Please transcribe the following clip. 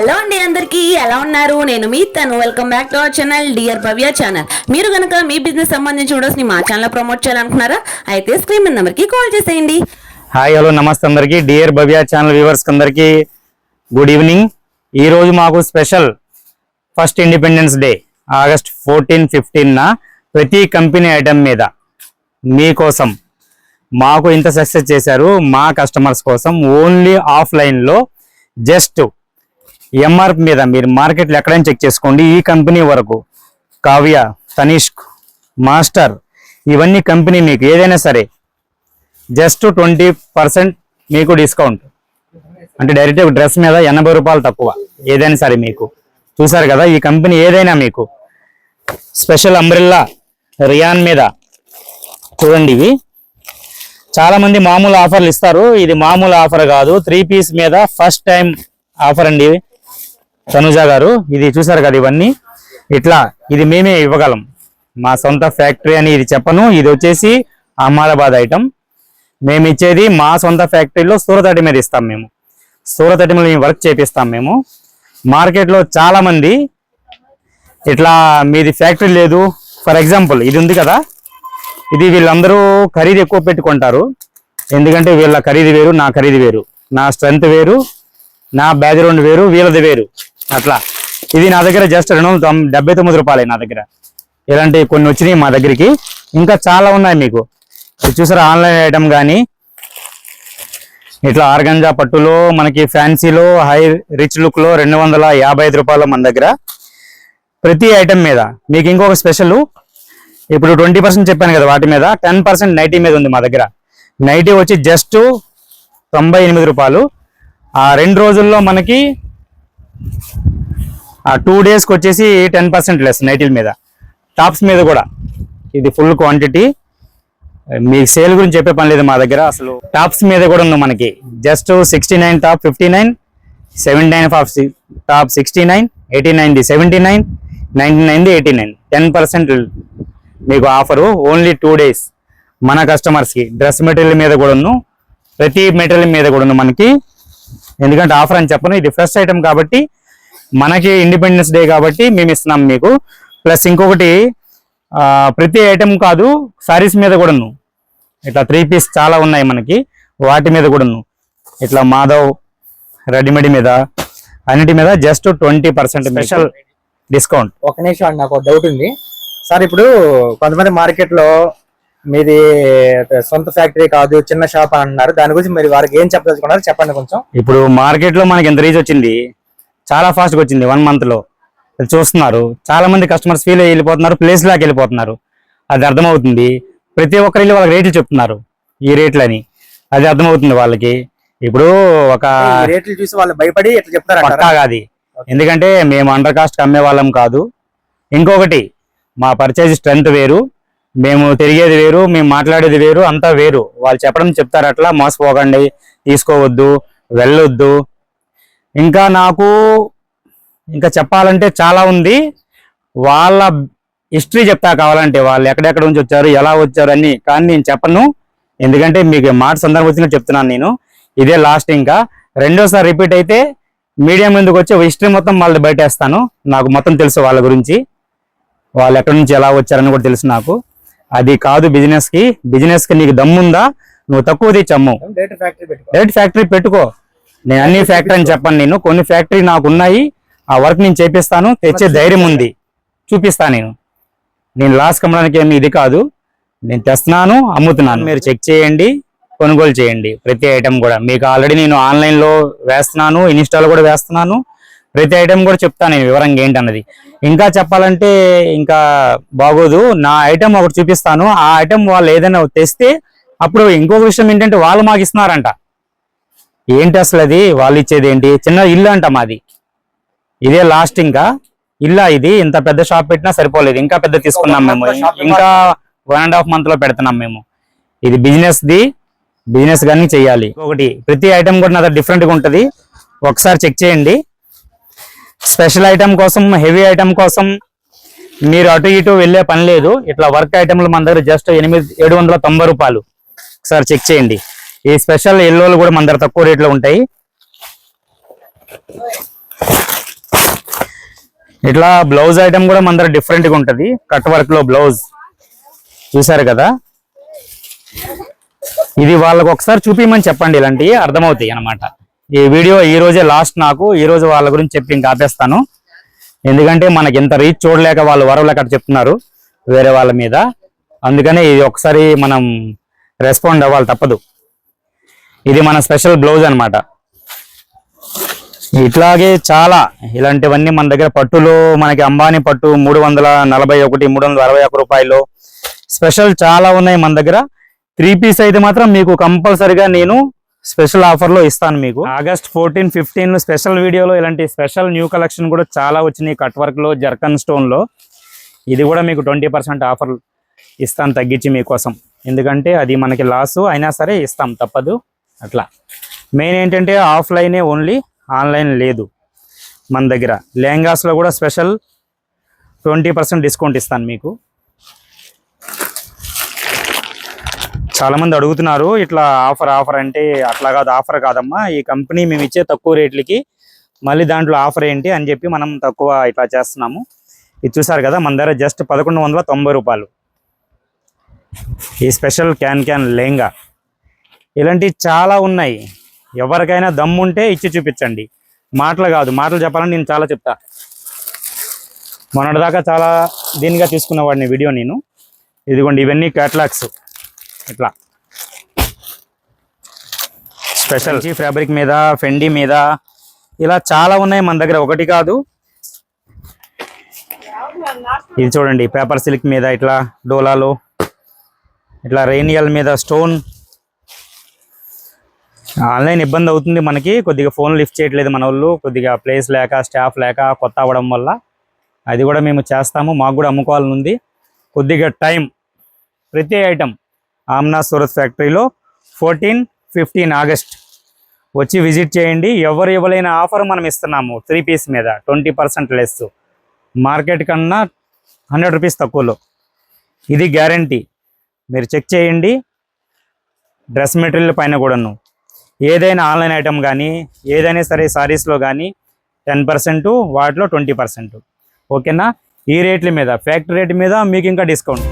Hello అండి అందరికీ ఎలా ఉన్నారు? నేను మీ తను. Welcome back to our channel dear Bhavya channel మీరు కనుక మీ బిజినెస్ సంబంధించి వీడియోస్ని మా ఛానల్ ప్రమోట్ చేయాలనుకున్నారా అయితే స్క్రీన్ నెంబర్కి కాల్ చేసేయండి. హాయ్ హలో నమస్తే అందరికి. డియర్ భవ్య ఛానల్ వ్యూవర్స్ అందరికి గుడ్ ఈవినింగ్ ఈరోజు మాకు special first Independence Day August fourteen fifteen ప్రతి కంపెనీ ఐటమ్ మీద మీకోసం మాకు ఇంత సక్సెస్ చేశారు మా కస్టమర్స్ కోసం. ఓన్లీ ఆఫ్లైన్లో జస్ట్ ఎంఆర్పి మీద మీరు మార్కెట్లో ఎక్కడైనా చెక్ చేసుకోండి. ఈ కంపెనీ వరకు కావ్య తనిష్క్ మాస్టర్ ఇవన్నీ కంపెనీ మీకు ఏదైనా సరే జస్ట్ ట్వంటీ పర్సెంట్ మీకు డిస్కౌంట్. అంటే డైరెక్ట్ డ్రెస్ మీద ఎనభై రూపాయలు తక్కువ ఏదైనా సరే మీకు. చూసారు కదా ఈ కంపెనీ ఏదైనా మీకు స్పెషల్ అంబ్రిల్లా రియాన్ మీద. చూడండి ఇవి. చాలామంది మామూలు ఆఫర్లు ఇస్తారు. ఇది మామూలు ఆఫర్ కాదు. త్రీ పీస్ మీద ఫస్ట్ టైం ఆఫర్ అండి ఇవి. తనుజ గారు ఇది చూసారు కదా ఇవన్నీ? ఇట్లా ఇది మేమే ఇవ్వగలం. మా సొంత ఫ్యాక్టరీ అని ఇది చెప్పను. ఇది వచ్చేసి అహ్మదాబాద్ ఐటమ్. మేము ఇచ్చేది మా సొంత ఫ్యాక్టరీలో సూరతటి మీద ఇస్తాం మేము. సూరతటి మీద మేము వర్క్ చేపిస్తాం మేము. మార్కెట్లో చాలామంది ఇట్లా మీది ఫ్యాక్టరీ లేదు. ఫర్ ఎగ్జాంపుల్ ఇది ఉంది కదా? ఇది వీళ్ళందరూ ఖరీదు ఎక్కువ పెట్టుకుంటారు. ఎందుకంటే వీళ్ళ ఖరీదు వేరు నా ఖరీదు వేరు. నా స్ట్రెంత్ వేరు నా బ్యాక్గ్రౌండ్ వేరు వీళ్ళది వేరు. అట్లా. ఇది నా దగ్గర జస్ట్ రెండు వందల డెబ్బై తొమ్మిది రూపాయలు నా దగ్గర. ఇలాంటి కొన్ని వచ్చినాయి మా దగ్గరికి. ఇంకా చాలా ఉన్నాయి మీకు. ఇది చూసారా ఆన్లైన్ ఐటమ్ కానీ ఇట్లా ఆర్గంజా పట్టులో మనకి ఫ్యాన్సీలో హై రిచ్ లుక్లో రెండు వందల యాభై ఐదు రూపాయలు మన దగ్గర. ప్రతి ఐటమ్ మీద. మీకు ఇంకొక స్పెషల్. ఇప్పుడు ట్వంటీ పర్సెంట్ చెప్పాను కదా వాటి మీద. టెన్ పర్సెంట్ నైటీ మీద ఉంది మా దగ్గర. నైటీ వచ్చి జస్ట్ తొంభై ఎనిమిది రూపాయలు. ఆ రెండు రోజుల్లో మనకి టూ డేస్కి వచ్చేసి టెన్ పర్సెంట్ లెస్ నైటీల మీద. టాప్స్ మీద కూడా ఇది ఫుల్ క్వాంటిటీ మీకు సేల్ గురించి చెప్పే పని లేదు మా దగ్గర. అసలు టాప్స్ మీద కూడా ఉంది మనకి. Just sixty nine top fifty nine seventy nine top top sixty nine eighty nine the seventy nine ninety nine the eighty nine ten percent మీకు ఆఫరు ఓన్లీ టూ డేస్ మన కస్టమర్స్కి డ్రెస్ మెటీరియల్ మీద కూడా ఉన్న. ప్రతి మెటీరియల్ మీద కూడా ఉన్న మనకి. ఎందుకంటే ఆఫర్ అని చెప్పను. ఇది ఫ్రెష్ ఐటమ్ కాబట్టి మనకి ఇండిపెండెన్స్ డే కాబట్టి మేము ఇస్తున్నాం మీకు. ప్లస్ ఇంకొకటి ఆ, ప్రతి ఐటమ్ కాదు సారీస్ మీద కూడాను. ఇట్లా త్రీ పీస్ చాలా ఉన్నాయి మనకి. వాటి మీద కూడాను. ఇట్లా మాధవ్ రెడీమేడ్ మీద. అన్నిటి మీద just twenty percent special discount ఒక నిమిషం అండి నాకు డౌట్ ఉంది. సార్ ఇప్పుడు కొంతమంది మార్కెట్లో మీది సొంత ఫ్యాక్టరీ కాదు చిన్న షాప్ అంటున్నారు దాని గురించి మీరు వారికి ఏం చెప్పదలుచుకున్నారు? చెప్పండి కొంచెం. ఇప్పుడు మార్కెట్లో మనకి ఎంత రీచ్ వచ్చింది? చాలా ఫాస్ట్గా వచ్చింది వన్ మంత్లో. అది చూస్తున్నారు. చాలా మంది కస్టమర్స్ ఫీల్ అయ్యి వెళ్ళిపోతున్నారు ప్లేస్ లాగా వెళ్ళిపోతున్నారు. అది అర్థమవుతుంది. ప్రతి ఒక్కరు వెళ్ళి వాళ్ళకి రేట్లు చెప్తున్నారు. ఈ రేట్లని. అది అర్థమవుతుంది వాళ్ళకి. ఇప్పుడు ఒక రేట్లు చూసి వాళ్ళు భయపడి చెప్తారు పక్కాగా అది ఎందుకంటే మేము అండర్ కాస్ట్ అమ్మే వాళ్ళం కాదు. ఇంకొకటి మా పర్చేజ్ స్ట్రెంత్ వేరు. మేము తిరిగేది వేరు మేము మాట్లాడేది వేరు అంతా వేరు. వాళ్ళు చెప్పడం చెప్తారు అట్లా మోసపోకండి తీసుకోవద్దు వెళ్ళొద్దు. ఇంకా నాకు ఇంకా చెప్పాలంటే చాలా ఉంది. వాళ్ళ హిస్టరీ చెప్తా కావాలంటే వాళ్ళు ఎక్కడెక్కడ నుంచి వచ్చారు ఎలా వచ్చారు అని కానీ నేను చెప్పను. ఎందుకంటే మీకు మాట సందర్భం వచ్చినట్టు చెప్తున్నాను నేను. ఇదే లాస్ట్ ఇంకా. రెండోసారి రిపీట్ అయితే మీడియా ముందుకు వచ్చి హిస్టరీ మొత్తం వాళ్ళది బయటేస్తాను. నాకు మొత్తం తెలుసు వాళ్ళ గురించి. వాళ్ళు ఎక్కడి నుంచి ఎలా వచ్చారని కూడా తెలుసు నాకు. అది కాదు బిజినెస్కి. బిజినెస్కి నీకు దమ్ముందా? నువ్వు తక్కువ తెచ్చి అమ్ము. డేట్ ఫ్యాక్టరీ పెట్టుకో. డైరెక్ట్ ఫ్యాక్టరీ పెట్టుకో. నేను అన్ని ఫ్యాక్టరీ అని చెప్పను నేను. కొన్ని ఫ్యాక్టరీ నాకు ఉన్నాయి. ఆ వర్క్ నేను చేపిస్తాను. తెచ్చే ధైర్యం ఉంది. చూపిస్తా నేను. నేను లాస్ కమ్మడానికి ఏమి ఇది కాదు. నేను తెస్తున్నాను అమ్ముతున్నాను. మీరు చెక్ చేయండి కొనుగోలు చేయండి. ప్రతి ఐటెం కూడా. మీకు ఆల్రెడీ నేను ఆన్లైన్లో వేస్తున్నాను ఇన్స్టాలో కూడా వేస్తున్నాను. ప్రతి ఐటెం కూడా చెప్తాను నేను వివరంగా ఏంటన్నది. ఇంకా చెప్పాలంటే ఇంకా బాగోదు. నా ఐటెం ఒకటి చూపిస్తాను. ఆ ఐటెం వాళ్ళు ఏదైనా తెస్తే అప్పుడు ఇంకొక విషయం ఏంటంటే వాళ్ళు మాకు ఇస్తున్నారంట. ఏంటి అసలు అది? వాళ్ళు ఇచ్చేది ఏంటి? చిన్న ఇల్లు అంట మాది. ఇదే లాస్ట్ ఇంకా. ఇల్లా ఇది? ఇంత పెద్ద షాప్ పెట్టినా సరిపోలేదు. ఇంకా పెద్ద తీసుకున్నాం మేము. ఇంకా వన్ అండ్ హాఫ్ మంత్లో పెడుతున్నాం మేము. ఇది బిజినెస్ ది బిజినెస్ గానీ చెయ్యాలి ఒకటి ప్రతి ఐటెం కూడా నా డిఫరెంట్గా ఉంటది. ఒకసారి చెక్ చేయండి. స్పెషల్ ఐటెం కోసం హెవీ ఐటెం కోసం మీరు అటు ఇటు వెళ్ళే పని లేదు. ఇట్లా వర్క్ ఐటెంలు మన దగ్గర జస్ట్ ఎనిమిది ఏడు వందల తొంభై రూపాయలు. ఒకసారి చెక్ చేయండి. ఈ స్పెషల్ ఎల్లోలు కూడా మన దగ్గర తక్కువ రేట్లో ఉంటాయి. ఇట్లా బ్లౌజ్ ఐటమ్ కూడా మన దగ్గర డిఫరెంట్గా ఉంటుంది. కట్ వర్క్లో బ్లౌజ్. చూసారు కదా? ఇది వాళ్ళకు ఒకసారి చూపించమని చెప్పండి ఇలాంటివి అర్థమవుతాయి అన్నమాట. ఈ వీడియో ఈ రోజే లాస్ట్ నాకు ఈ రోజు వాళ్ళ గురించి చెప్పి ఇంకా ఆపేస్తాను. ఎందుకంటే మనకి ఇంత రీచ్ చూడలేక వాళ్ళు వరవలేక అక్కడ చెప్తున్నారు వేరే వాళ్ళ మీద. అందుకనే ఇది ఒకసారి మనం రెస్పాండ్ అవ్వాలి తప్పదు. ఇది మన స్పెషల్ బ్లౌజ్ అనమాట ఇట్లాగే చాలా ఇలాంటివన్నీ మన దగ్గర పట్టులో మనకి అంబానీ పట్టు మూడు వందల నలభై ఒకటి మూడు వందల అరవై ఒక్క రూపాయలు. స్పెషల్ చాలా ఉన్నాయి మన దగ్గర. త్రీ పీస్ అయితే మాత్రం మీకు కంపల్సరిగా నేను స్పెషల్ ఆఫర్లో ఇస్తాను మీకు. ఆగస్ట్ ఫోర్టీన్ ఫిఫ్టీన్ స్పెషల్ వీడియోలో ఇలాంటి స్పెషల్ న్యూ కలెక్షన్ కూడా చాలా వచ్చినాయి కట్ వర్క్లో జర్కన్ స్టోన్లో. ఇది కూడా మీకు ట్వంటీ పర్సెంట్ ఆఫర్ ఇస్తాను తగ్గించి మీకోసం. ఎందుకంటే అది మనకి లాస్ అయినా సరే ఇస్తాం తప్పదు. అట్లా. మెయిన్ ఏంటంటే ఆఫ్లైనే ఓన్లీ ఆన్లైన్ లేదు మన దగ్గర. లెహంగాస్లో కూడా స్పెషల్ ట్వంటీ పర్సెంట్ డిస్కౌంట్ ఇస్తాను మీకు. చాలామంది అడుగుతున్నారు ఇట్లా ఆఫర్ ఆఫర్ అంటే అట్లా కాదు ఆఫర్ కాదమ్మా. ఈ కంపెనీ మేము ఇచ్చే తక్కువ రేట్లకి మళ్ళీ దాంట్లో ఆఫర్ ఏంటి అని చెప్పి మనం తక్కువ ఇట్లా చేస్తున్నాము. ఇది చూసారు కదా మన దగ్గర జస్ట్ పదకొండు వందల తొంభై రూపాయలు. ఈ స్పెషల్ క్యాన్ క్యాన్ లెహంగా. ఇలాంటివి చాలా ఉన్నాయి. ఎవరికైనా దమ్ముంటే ఇచ్చి చూపించండి. మాటలు కాదు. మాటలు చెప్పాలని నేను చాలా చెప్తా. మొన్నటిదాకా చాలా దీనిగా తీసుకున్నవాడిని వీడియో నేను. ఇదిగోండి ఇవన్నీ క్యాట్లాగ్స్. ఇట్లా. స్పెషల్. ఫ్యాబ్రిక్ మీద ఫెండి మీద. ఇలా చాలా ఉన్నాయి మన దగ్గర. ఒకటి కాదు. ఇది చూడండి పేపర్ సిల్క్ మీద ఇట్లా డోలాలో. ఇట్లా రెయినియల్ మీద స్టోన్. ఆన్లైన్ ఇబ్బంది అవుతుంది మనకి. కొద్దిగా ఫోన్ లిఫ్ట్ చేయట్లేదు మన వాళ్ళు కొద్దిగా ప్లేస్ లేక స్టాఫ్ లేక కొత్త అవ్వడం వల్ల అది కూడా మేము చేస్తాము. మాకు కూడా అమ్ముకోవాలని ఉంది. కొద్దిగా టైం ప్రతి ఐటమ్ ఆమ్నా సూరత్ ఫ్యాక్టరీలో ఫోర్టీన్ ఫిఫ్టీన్ ఆగస్ట్ వచ్చి విజిట్ చేయండి. ఎవరు ఇవ్వలేని ఆఫర్ మనం ఇస్తున్నాము త్రీ పీస్ మీద ట్వంటీ పర్సెంట్ లెస్. మార్కెట్ కన్నా హండ్రెడ్ రూపీస్ తక్కువలో. ఇది గ్యారంటీ. మీరు చెక్ చేయండి. డ్రెస్ మెటీరియల్ పైన కూడాను. ఏదైనా ఆన్లైన్ ఐటమ్ కానీ ఏదైనా సరే సారీస్లో కానీ టెన్ పర్సెంట్ వాటిలో ట్వంటీ పర్సెంట్. ఓకేనా? ఈ రేట్ల మీద ఫ్యాక్టరీ రేట్ మీద మీకు ఇంకా డిస్కౌంట్.